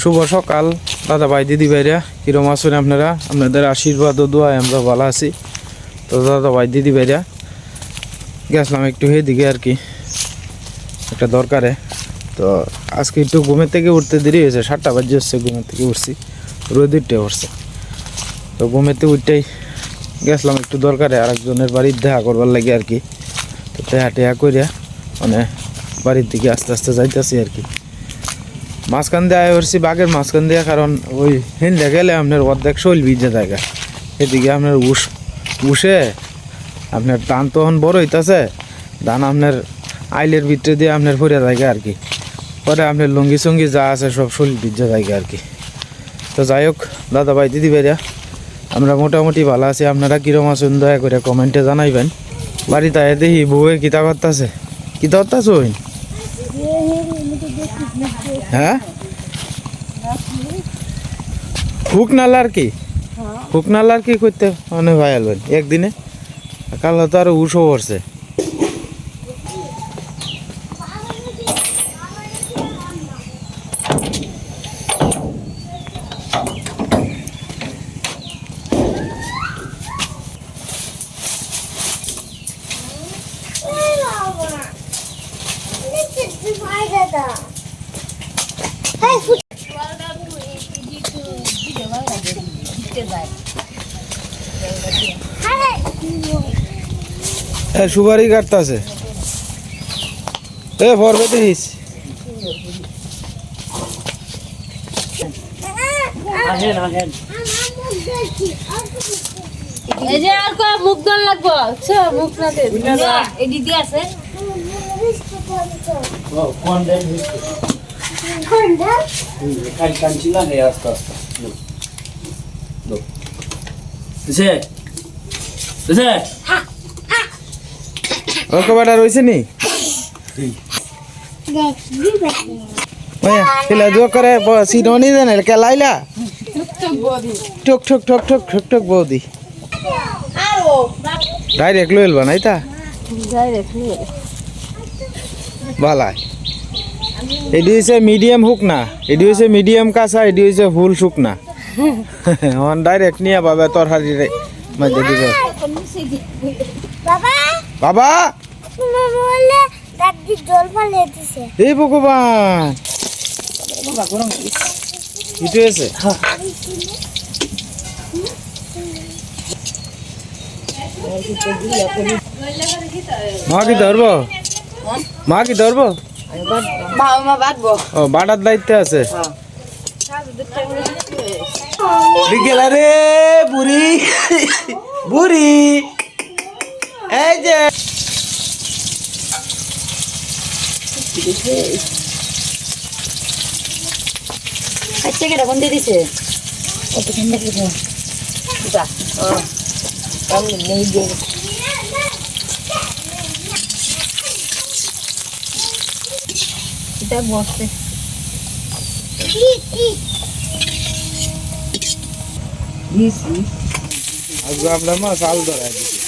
শুভ সকাল, দাদা ভাই, দিদি ভাইরা, কিরম আছেন আপনারা? আপনাদের আশীর্বাদ ও দোয়ায় আমরা ভালো আছি। তো দাদা ভাই, দিদি ভাইরা, গেছিলাম একটু দিকে আর কি, একটা দরকারে। তো আজকে একটু ঘুমের থেকে উঠতে দেরি হয়েছে, সাতটা বাজে হচ্ছে ঘুমের থেকে উঠছি রোদিরটে উঠছে তো ঘুমেতে উঠতেই গেছিলাম একটু দরকারে, আরেকজনের বাড়ির দেখা করবার লাগে আর কি। তো টেহা টেহা করিয়া মানে বাড়ির দিকে আস্তে আস্তে যাইতেছি আর কি। মাঝখান দিয়ে আয় করছি বাঘের মাঝখান দিয়ে, কারণ ওই হিন্দে গেলে আপনার অর্ধেক শৈল ভিজে জায়গা এদিকে আপনার উস, উসে আপনার ধান তখন বড় হইতাছে, ধান আপনার আইলের ভিতরে দিয়ে আপনার ভরে জায়গা আর কি। পরে আপনার লুঙ্গি সঙ্গি যা আছে সব শৈল ভিজে জায়গা আর কি। তো যাই হোক দাদা ভাই দিদি ভাইরা, আমরা মোটামুটি ভালো আছি। আপনারা কিরম আছেন, দয়া করে কমেন্টে জানাইবেন। বাড়িতে দেখি, বউয়ে কিতা করতেছে? কিতা করতেছ ওই হ্যাঁ? হুক নালার কি হুক নালার কি করতে মানে ভাই আলবেন একদিনে? কাল তো আরও উষো পড়ছে। এ সুপারি কাটতাছে। এ ফরবে এই যে আর কয় মুখ দন লাগবো? আচ্ছা মুখ না দে এডি দি আছে। ওর কবাটা রয়েছে নি ওয়া খেলা জো করে সিডনি দেন কে লাইলা ঠক ঠক ঠক ঠক ঠক ঠক বৌদি ডাইরেক্ট লইল বানাই তা রেখনি বালা এডি হইছে মিডিয়াম হুক না এডি হইছে মিডিয়াম কাঁচা এডি হইছে ফুল শুকনা। অন ডাইরেক্ট নিয়ে পাবে তরহারি রে মধ্যে দিব। বাবা বাবা? এই ভগবান! কিছু আছে মা কি ধরবো? মা কি ধরবো? ও বাটার দায়িত্বে আছে? বিকেল রে বুড়ি। বুড়ি। এই যে। আচ্ছা কেটা কোন দিয়ে দিছে? কত ঠান্ডা ও আমি নেই দিয়ে এটা বসতে আজকে আপনার মা চাল ধরা দিছে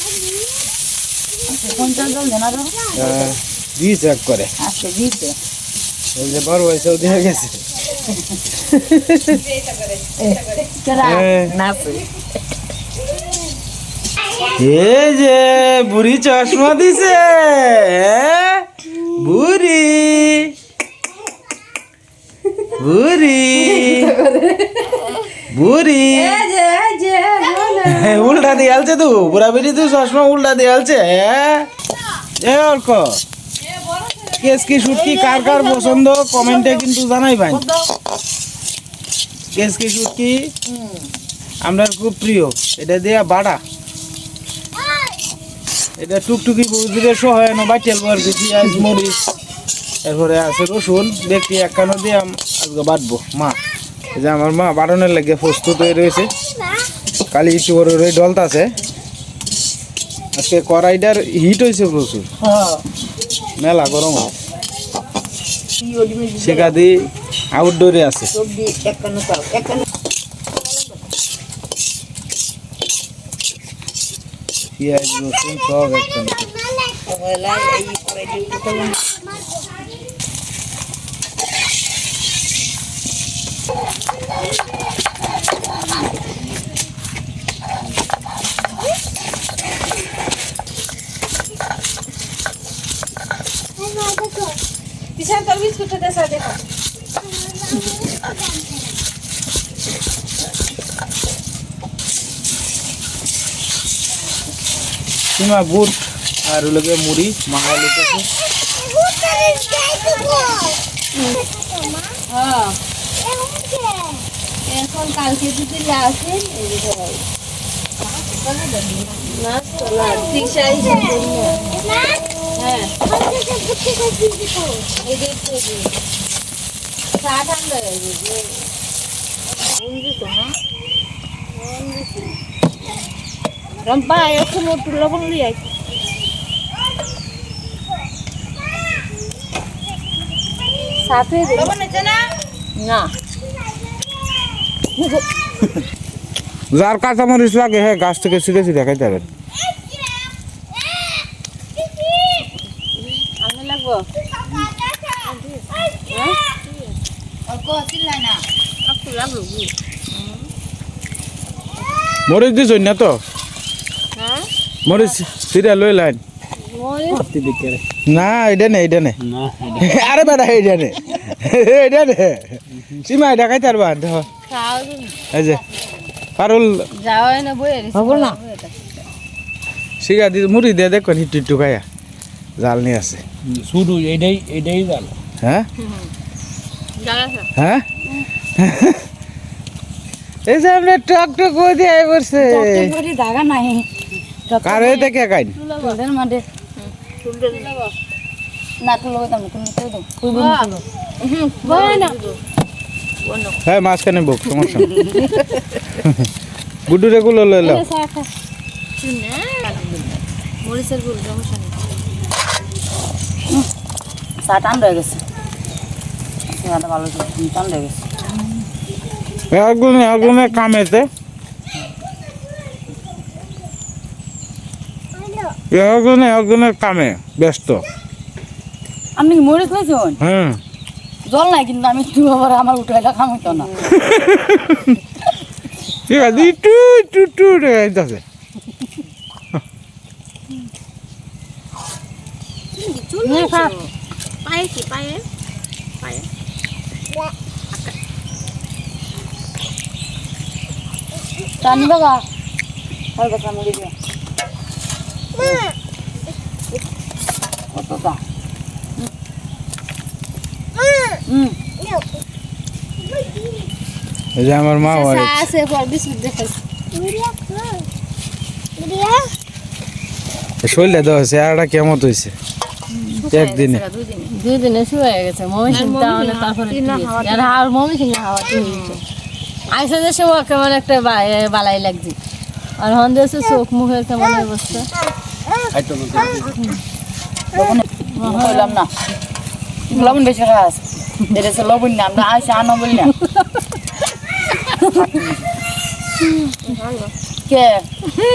পঞ্চাশ জন জানার হ্যাঁ, দিয়েছে এক করে আজকে দিতে ওই যে বড় হয়েছে দিয়ে গেছে হ্যাঁ। না এই যে বুড়ি চশমা দিছে? বুড়ি বুড়ি। বুড়ি। হ্যাঁ, উল্টা দিয়ে আলছে তো বুড়া বেরি তো চশমা উল্টা দিয়ে আলছে হ্যাঁ? এ অর্ক কেস কি শুটকি কার কার পছন্দ? কমেন্টে কিন্তু জানাই ভাই। কেস কি শুটকি আমরা খুব প্রিয় এটা দিয়া বাড়া। এটা টুকটুকি বৌদিদের সহায় না বাইটেল বার পেঁয়াজ মরিচ। এরপরে আছে রসুন। দেখি একখানো দিয়ে আজকে বাটবো। মা যে আমার মা বাটনের লাগে প্রস্তুত হয়ে রয়েছে। কালি একটু বড় ডলতাছে আজকে কড়াইটার হিট হয়েছে প্রচুর। মেলা গরম হয়। সেখাদি আউটডোরে আছে। পেঁয়াজ, রসুন সব একটা পিছনে তোর বিস্কুটটা দেশা দেখো। সীমা বুট আর ওগুলোকে মুড়ি মাখা লিখেছে হ্যাঁ। এখন কালকে যদি আসেন না ঠিক সাইজ হ্যাঁ। এই যে একটু এই চা ঠান্ডা হয়ে গেছে একটু লবণ আয়। সাথে লবণ আছে না? না। যার কাঁচামরিচ লাগে হ্যাঁ গাছ থেকে ছিঁড়ে ছিঁড়ে খাইতে পারেন আমি লাগবো অল্প চিল্লাই না একটু লাগল কি মরিচ দিছ না তো? হ্যাঁ? মরিচ ছিঁড়ে লই। লাইন না এটা নেই এটা নেই আরে বেটা এইটা নেই এইটা নেই সীমা এটা খাইতে পারবা দেখো। এই যে পারুল না না। দি মুড়ি দিয়ে দেখো একটু একটু খাইয়া জাল নিয়ে আছে। শুরু এটাই এটাই ভালো হ্যাঁ হ্যাঁ এই যে আমরা টক টক করে দিয়ে আই পড়ছে। জায়গা নাই। কারে দেখে খাইন। তোদের মাঠে। না তুলো দাম তুমি তুলো দাও তুই বল তুলো বই না হ্যাঁ মাঝখানে বুক সমস্যা নেই। গুড্ডুরে গুলো লই লাও মরিচের গুল সমস্যা নেই। চা হয়ে গেছে। ভালো হয়ে গেছে। একগুনে একগুনে কামেতে একগুনে একগুনে কামে ব্যস্ত। আপনি কি মরিচ লাইছেন হ্যাঁ জল নাই কিন্তু আমি তুই আবার আমার উঠাইলা খাম হইতো না ঠিক আছে একটু একটু একটু যাইতেছে চুল পায়ে কি পায়ে? পায়ে। কতটা? হুম। এই যে আমার মা হয় আছে আর কেমন হয়েছে একদিনে। দুই দিনে শুয়ে গেছে। মমি সিং তাহলে তারপরে আর আর মমি সিং হাওয়া আইসা যে সে কেমন একটা বালাই লাগছে। আর হন দেশে চোখ মুখের কেমন অবস্থা? কইলাম না। লবণ বেশি খাস এটা লবণ না আমরা আইসা আনো বলি না। কে?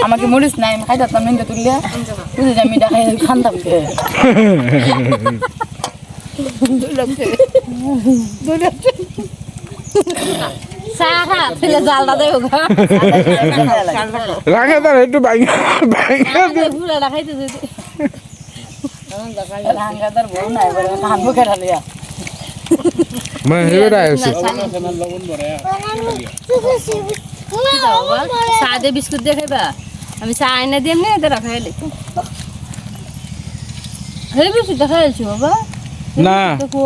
আমাকে মরিস নাই আমি খাই দিতাম নিন্দে তুললে। বুঝে যে আমি দেখাই খান্তাম কে? চা খা রাখে তার একটু ভাঙা ভাঙা হাঙ্গাদার বউ নাই এবারে কানবো কেটা লিয়া মানে হেবেটা আছে চা দিয়ে বিস্কুট দিয়ে খাইবা? আমি চা আইনা দিয়ে এমনি এতে রাখাই লাই হে বিস্কুট দেখা যাচ্ছি বাবা। না। দেখো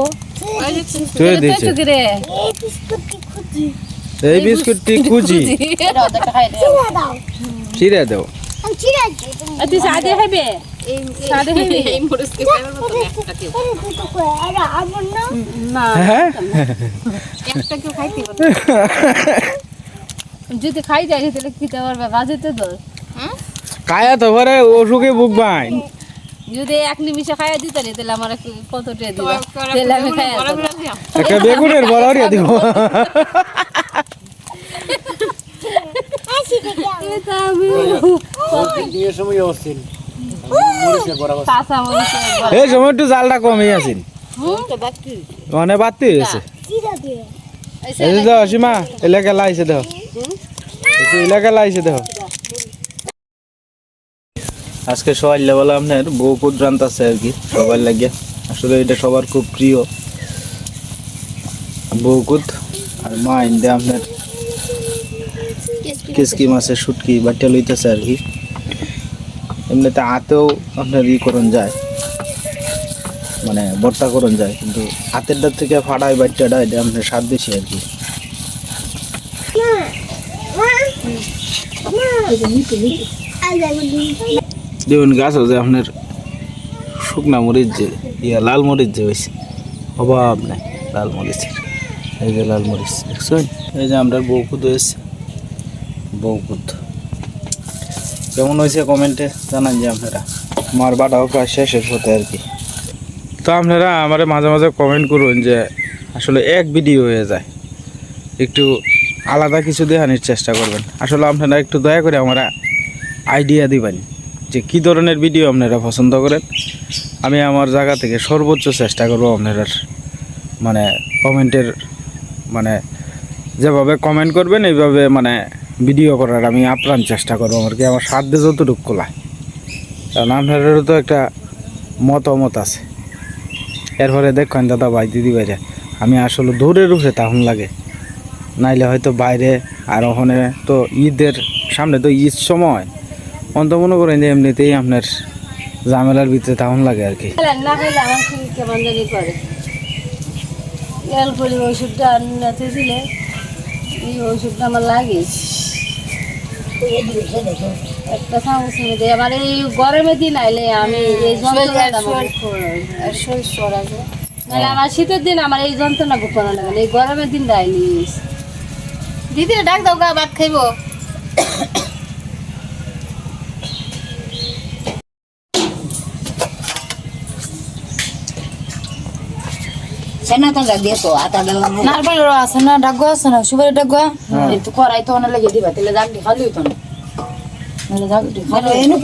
তুই দিয়েছে চুকি রে? এই বিস্কুটটি খুঁজি। এটা অর্ধেকটা বিস্কুটটি দে ছিঁড়ে দাও। তুই না হ্যাঁ? যদি খাই যাই তাহলে খেতে পারবে বাজেতে তো কায়া তো পরে অসুখে বুক বাই যদি এক নিমিষে খাইয়া দিতে রে তাহলে আমার একটু কত টাকা দিবা। তাহলে আমি খাইয়া একটা বেগুনের বড়ারিয়া দিব দিয়ে সময় অস্থির মরিচে বরাবর কাঁচা মরিচের এই সময় একটু জালটা কমই আছিল মানে বাড়তি হয়েছে। সীমা, এলাকা লাইছে দাও এলাকা লাইছে দাও আজকে সবাই লেবেলা আপনার বউ কুদ্রান্ত আছে আর কি, সবার লাগে। আসলে এটা সবার খুব প্রিয়। বউকুত আর মা ইন্দে আপনার কিসকি মাছের শুটকি বাটিয়া লইতেছে আর কি। এমনিতে হাতেও আপনার ই করন যায়। মানে ভর্তা করন যায়, কিন্তু হাতেরটার থেকে ফাড়াই বাটিয়াটা এটা আপনার স্বাদ বেশি আর কি। দেখুন গাছ আছে, আপনার শুকনা মরিচ যে, ইয়া লাল মরিচ যে হয়েছে অভাব নাই, লাল মরিচের। এই যে লাল মরিচ, দেখছেন? এই যে আমরা বৌকুদ হয়েছে বৌকুদ কেমন হয়েছে কমেন্টে জানান যে আপনারা। আমার বাটাও প্রায় শেষের পথে আর কি। তো আপনারা আমার মাঝে মাঝে কমেন্ট করুন যে আসলে এক ভিডিও হয়ে যায়। একটু আলাদা কিছু দেখানোর চেষ্টা করবেন। আসলে আপনারা একটু দয়া করে আমরা আইডিয়া দিবেন যে কী ধরনের ভিডিও আপনারা পছন্দ করেন। আমি আমার জায়গা থেকে সর্বোচ্চ চেষ্টা করব আপনারা মানে কমেন্টের মানে যেভাবে কমেন্ট করবেন, এইভাবে মানে ভিডিও করার আমি আপ্রাণ চেষ্টা করব আর কি, আমার সাধ্যে যতটুকু কোলায় কারণ আপনাদেরও তো একটা মতামত আছে। এরপরে দেখবেন দাদা ভাই, দিদি ভাইরা, আমি আসলে দৌড়ের উপরে তখন লাগে। নাইলে হয়তো বাইরে আর ওখানে তো ঈদের সামনে তো ঈদ সময়। অন্ত মনে করেন যে এমনিতেই আপনার ঝামেলার ভিতরে তখন লাগে আর কি। খেলে আমার ওষুধটা ওষুধটা আমার লাগে। একটা চামচ নিয়ে আমার এই গরমের দিন আইলে আমি এই যন্ত্রণাটা আমার নাহলে আমার শীতের দিন আমার এই যন্ত্রণা গোপনা লাগে এই গরমের দিন আইলি দিদি ডাক দাও গা ভাত খাইবো। নারবালের আছে না ডাগুয়া আছে না সুপারি ডাগুয়া একটু করাই তো অনেক লেগে দিবা তাহলে দাগ খালি হইতো না। নাহলে দাগ খালি এনে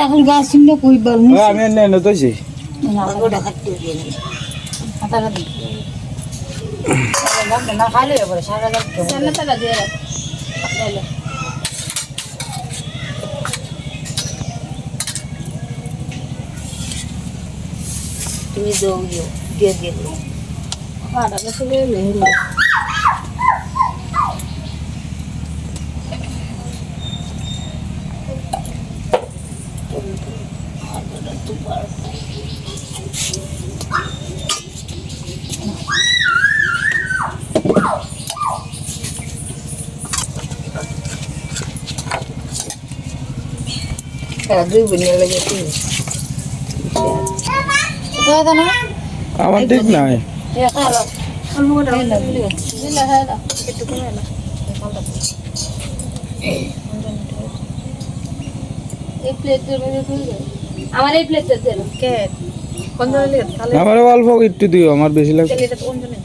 ডাকল গাছ চিনলে কই বল আমি এনে এনে তৈছি হাতাটা দি না খালি হয়ে সারা দিয়ে রাখ। তুমি দৌ দিয়ে দিয়ে খাওয়াটা গেছে মেহেন্দি দুই বোনের লেগে তুই দাদা না আমার ঠিক নাই দিলে হয় না। আমার এই প্লেটটা দে না। আমার অল্প একটু দিও, আমার বেশি লাগবে এই দিলে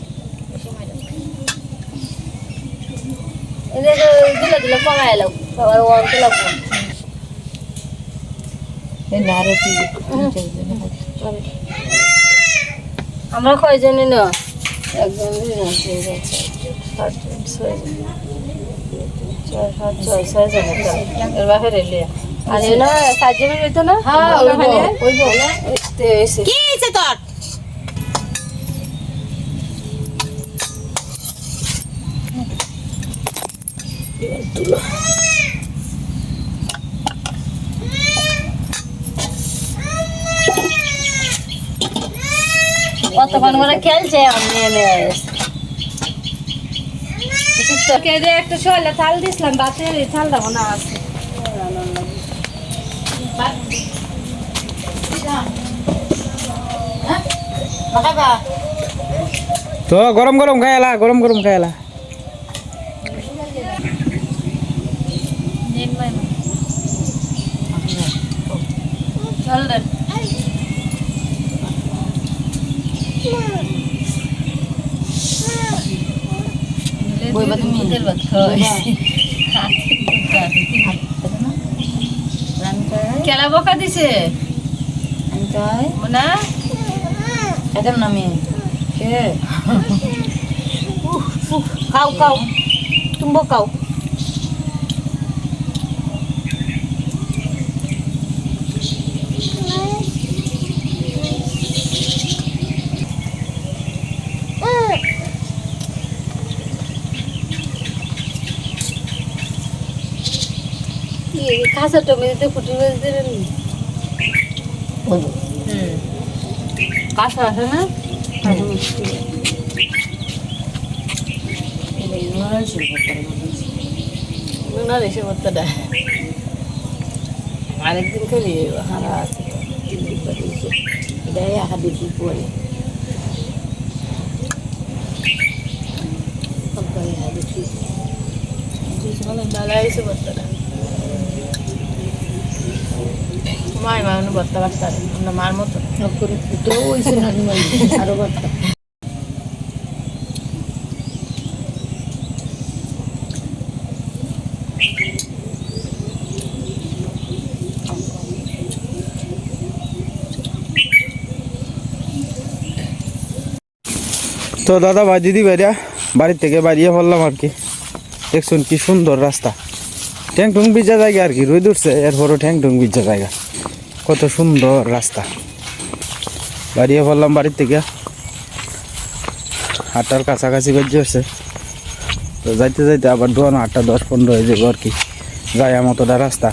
আমরা কয়জনে না? একজন দুজন তিন জন চার জন, ছয়জন। ছয়, সাত, ছয়, ছয়জন একটা। এর বাহিরে লিয়া। আর এ না সাতজনে হইতো না হ্যাঁ, ওইখানে? ওইবো, ওইবো। এই তো এসে। কি হইছে তোর কতক্ষণ করে খেলছে একটা শোলে থাল দিছিলাম বাতে থালটা মনে আছে। তো গরম গরম খাইলা গরম গরম খাইলা চল রে বইবা তুমি তেল ভাত খাওয়াই বকা না খাইতাম না আমি কে খাও খাও। তুমি খাও। কাঁচা টমেটোতে ফুটি কাঁচা আছে না আরেকদিন খেলি হারা আছে এটাই আহা দিদি পরে বেলা এসে করতে দেয় মায়ের মানুষ করতে পারতাম আমরা মার মতো করে ফুটে ওইসে হানি মারি আরও বার্তা তো দাদা ভাই, দিদি ভাইরা, বাড়ির থেকে বাড়িয়ে পড়লাম আর কি। দেখছুন কি সুন্দর রাস্তা। ট্যাং টুং বিজা জায়গা আর কি, রোদ উঠছে, এরপরও ট্যাং টুং বিজা জায়গা। কত সুন্দর রাস্তা। বাড়িয়ে পড়লাম বাড়ির থেকে। আটটার কাছাকাছি বেজে হচ্ছে তো যাইতে যাইতে আবার দোয়ানো আটটা দশ পনেরো হয়ে যাব আর কি। যাই মতোটা রাস্তা।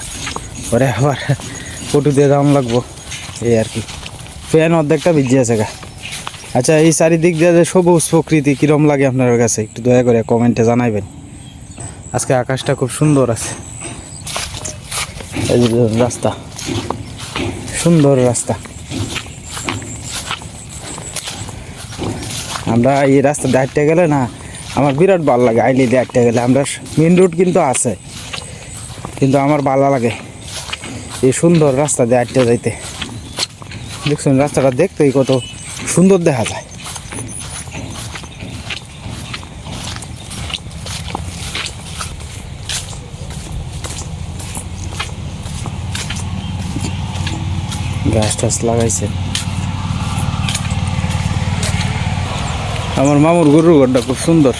পরে আবার ফটো দিয়ে দাম লাগবো। এই আর কি। ফ্যান অর্ধেকটা ভিজে আছে গা। আচ্ছা এই চারিদিক দিয়ে যে সবুজ প্রকৃতি কিরম লাগে আপনার কাছে? একটু দয়া করে কমেন্টে জানাইবেন। আজকে আকাশটা খুব সুন্দর আছে। রাস্তা। সুন্দর রাস্তা। আমরা এই রাস্তা দাঁড়তে গেলে না, আমার বিরাট ভালো লাগে আইলি দাঁড়তে গেলে। আমরা মেন রোড কিন্তু আছে, কিন্তু আমার ভালো লাগে এই সুন্দর রাস্তা দাঁড়তে যাইতে। দেখছেন, রাস্তাটা দেখতেই কত সুন্দর দেখা যায়। গাছ টাছ লাগাইছে। আমার মামুর গরুর ঘরটা খুব সুন্দর।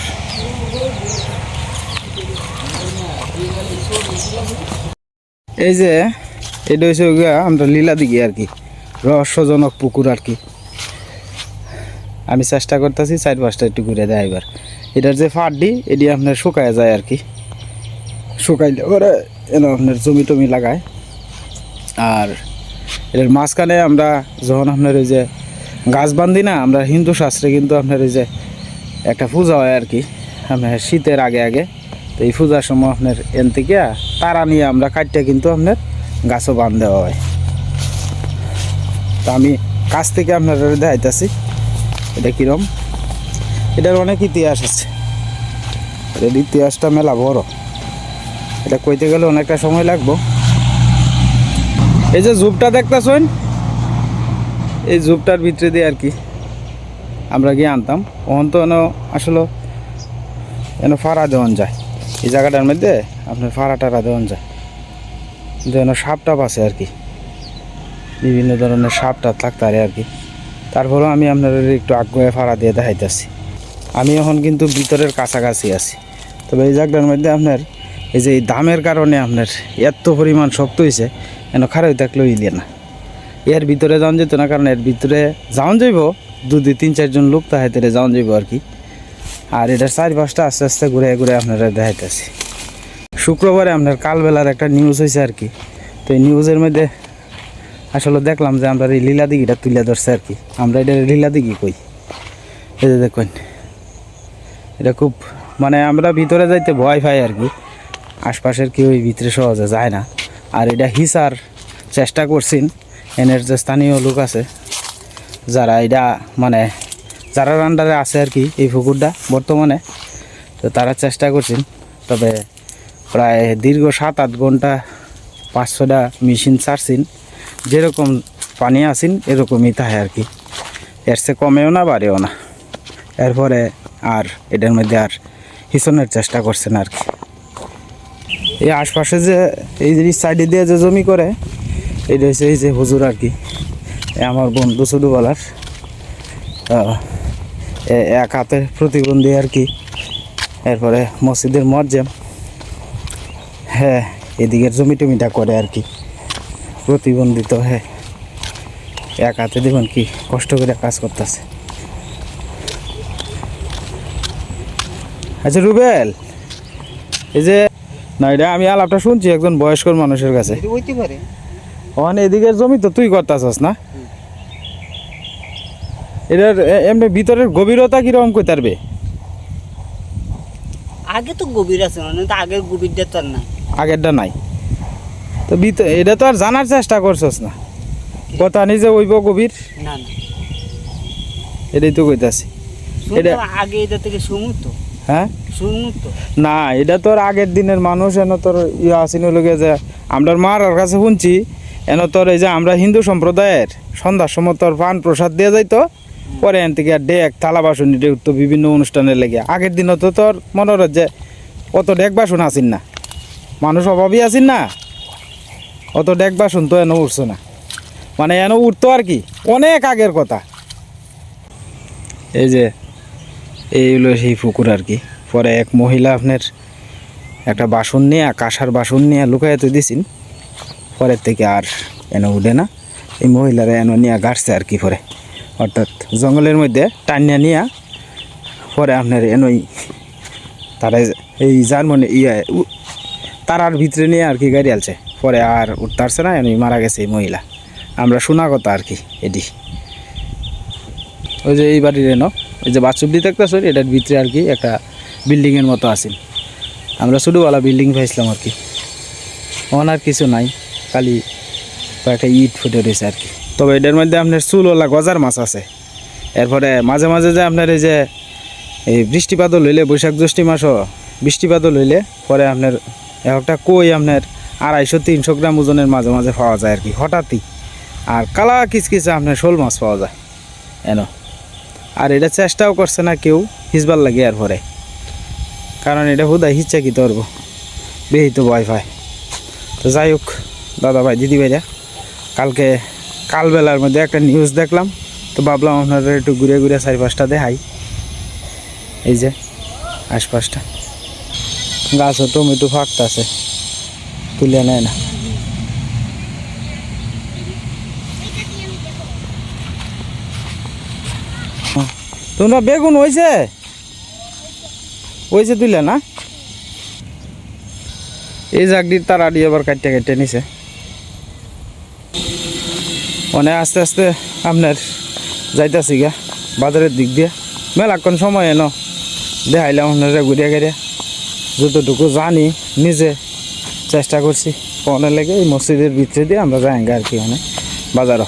এই যে, এটা গিয়া আমরা লীলা দিকে আর কি, রহস্যজনক পুকুর আর কি। আমি চেষ্টা করতেছি চার পাঁচটা একটু ঘুরে দেয় এবার। এটার যে ফাড্ডি, এটি আপনার শুকায় যায় আর কি। শুকাইলে ওরা এনে আপনার জমি টমি লাগায়। আর এটার মাঝখানে আমরা যখন আপনার ওই যে গাছ বান্ধি না, আমরা হিন্দু শাস্ত্রে কিন্তু আপনার ওই যে একটা পূজা হয় আর কি, আপনার শীতের আগে আগে। তো এই পূজার সময় আপনার এন থেকে তারা নিয়ে আমরা কাটতে কিন্তু আপনার গাছও বান দেওয়া হয়। তো আমি কাছ থেকে আপনার দেখাইতেছি, এটা কিরম? এটার অনেক ইতিহাস আছে। এটার ইতিহাসটা মেলা বড়। এটা কইতে গেলে অনেকটা সময় লাগবো। এই যে জুপটা দেখতেছেন? এই জুপটার ভিতরে দিয়ে আর কি আমরা গিয়ে আনতাম। ওখান তো আসলে এনো ফাড়া দেওয়ান যায়। এই জায়গাটার মধ্যে আপনার ফাড়া টাড়া দেওয়ান যায়। কিন্তু এনো সাপ টাপ আছে আর কি। বিভিন্ন ধরনের সাপ টাপ থাকতে পারে আর কি। তারপরেও আমি আপনার একটু আগ্রহে ফাড়া দিয়ে দেখাইতেছি। আমি এখন কিন্তু ভিতরের কাছাকাছি আছি। তবে এই জায়গাটার মধ্যে আপনার এই যে এই দামের কারণে আপনার এত পরিমাণ শক্ত হয়েছে এন খারাপ থাকলেও ইলিয়ে না। এর ভিতরে যাওয়ান যেত না, কারণ এর ভিতরে যাওয়ান যাইব, দু, দুই, তিন চারজন লোক তাহাইতে যাওয়ান যাইব আর কি। আর এটার চারি পাঁচটা আস্তে আস্তে ঘুরে ঘুরে আপনারা দেখাইতেছি। শুক্রবারে আপনার কালবেলার একটা নিউজ হয়েছে আর কি। তো এই নিউজের মধ্যে আসলে দেখলাম যে আমরা এই লীলা দিঘিটা তুলে ধরছে আর কি। আমরা এটা লীলা দিঘি কই? এই যে দেখুন, এটা খুব মানে আমরা ভিতরে যাইতে ভয় পাই আর কি। আশপাশের কেউ ভিতরে সহজে যায় না। আর এটা হিসার চেষ্টা করছেন। এনের যে স্থানীয় লোক আছে, যারা এটা মানে যারা আন্ডারে আছে আর কি এই পুকুরটা বর্তমানে, তো তারা চেষ্টা করছেন। তবে প্রায় দীর্ঘ সাত আট ঘণ্টা পাঁচশোটা মেশিন ছাড়ছেন। যেরকম পানি আসেন এরকমই তাহে আর কি। এর সে কমেও না, বাড়েও না। এরপরে আর এটার মধ্যে আর হিসনের চেষ্টা করছেন আর কি। এই আশপাশে যে এই যে সাইডে দিয়ে যে জমি করে, এটা হচ্ছে এই যে হুজুর আর কি। আমার বন্ধু ছোটোবেলার। এক হাতে প্রতিবন্ধী আর কি। এরপরে মসজিদের মজ্জেম হ্যাঁ এদিকের জমি টমিটা করে আর কি। প্রতিবন্ধিত হ্যাঁ। এক হাতে দেখুন কি কষ্ট করে কাজ করতেছে। আচ্ছা রুবেল, এই যে না এটা আমি আলাপটা শুনছি একজন বয়স্ক মানুষের কাছে। ওখানে এদিকের জমি তো তুই করতেছস না? এটার এমনি ভিতরের গভীরতা কীরকম কই তারবে আগে তো গভীর আছে মানে তো আগের গভীরটা তো আর না আগেরটা নাই। তো ভিতর এটা তো আর জানার চেষ্টা করছস না। কথা নিজে ওইব গভীর? না না। এটাই তো কইতাছি। এটা- আগে এটা থেকে সমুদ্র তো। হ্যাঁ? না, এটা তোর আগের দিনের মানুষ, এন তোর ইয়ে আসিন লোকে যে আমরা মার কাছে শুনছি, এন তোর এই যে আমরা হিন্দু সম্প্রদায়ের সন্ধ্যার সময় তোর পান প্রসাদ দিয়ে যাইতো, পরে এন থেকে ডেক, থালা বাসন উঠতো বিভিন্ন অনুষ্ঠানের লেগে। আগের দিনও তো তোর মনে হয় যে অত ডেক বাসন আসিন না। মানুষ অভাবই আসিন না। অত ডেক বাসন তো এন উঠছে না। মানে এন উঠতো আর কি। অনেক আগের কথা। এই যে এই হলো সেই পুকুর আর কি। পরে এক মহিলা আপনার একটা বাসন নিয়ে, কাঁসার বাসন নিয়ে লুকাইতে দিছিন। পরের থেকে আর এনে উঠে না। এই মহিলারা এনে নিয়ে গাড়ছে আর কি পরে। অর্থাৎ জঙ্গলের মধ্যে টানিয়া নিয়ে পরে আপনার এনই তারা এই যার জার্মানি ইয়ে তারার ভিতরে নিয়ে আর কি গাড়ি আলছে। পরে আর উঠতারছে না এনই মারা গেছে এই মহিলা। আমরা শোনা কথা আর কি, এটি। ওই যে এই বাড়ির এনো ওই যে বাথরুমটি দেখতেছো এটার ভিতরে আর কি একটা বিল্ডিংয়ের মতো আছে। আমরা ছোটোবেলা বিল্ডিং পাইছিলাম আর কি। ওখানে আর কিছু নাই, খালি কয়েকটা ইট ফুটে রয়েছে আর কি। তবে এটার মধ্যে আপনার চুলওয়ালা গজার মাছ আছে। এরপরে মাঝে মাঝে যে আপনার এই যে এই বৃষ্টিপাতও লইলে বৈশাখ জ্যৈষ্ঠী মাসও বৃষ্টিপাতও লইলে পরে আপনার একটা কই আপনার আড়াইশো, তিনশো গ্রাম ওজনের মাঝে মাঝে পাওয়া যায় আর কি, হঠাৎই। আর কালা কিচকিচে আপনার শোল মাছ পাওয়া যায় এনো আর এটা চেষ্টাও করছে না কেউ হিসবার লাগে আর পরে কারণ এটা হুদা হিচ্ছা কি বেহি তো ভয় পায় তো যাই হোক, দাদা ভাই, দিদি ভাইরা, কালকে কালবেলার মধ্যে একটা নিউজ দেখলাম। তো ভাবলাম আপনারা একটু ঘুরে ঘুরে চারি পাঁচটা দেখাই। এই যে, আশপাশটা। গাছও টমেটো ফাঁকতাছে তুলে নেয় না। তোমরা বেগুন হয়েছে হয়েছে তুলে না? এই জাগডির তারা দিয়ে আবার কাটতে কাটতে নিছে। মানে আস্তে আস্তে আপনার যাইতাছি গা, বাজারের দিক দিয়ে। মেলাক্ষণ সময় এনো? দেখাইলাম আপনারা, ঘুরিয়া ঘুরিয়া যতটুকু জানি, নিজে চেষ্টা করছি। ফোনে লেগে এই মসজিদের ভিতরে দিয়ে আমরা যাই আর কি মানে বাজারও।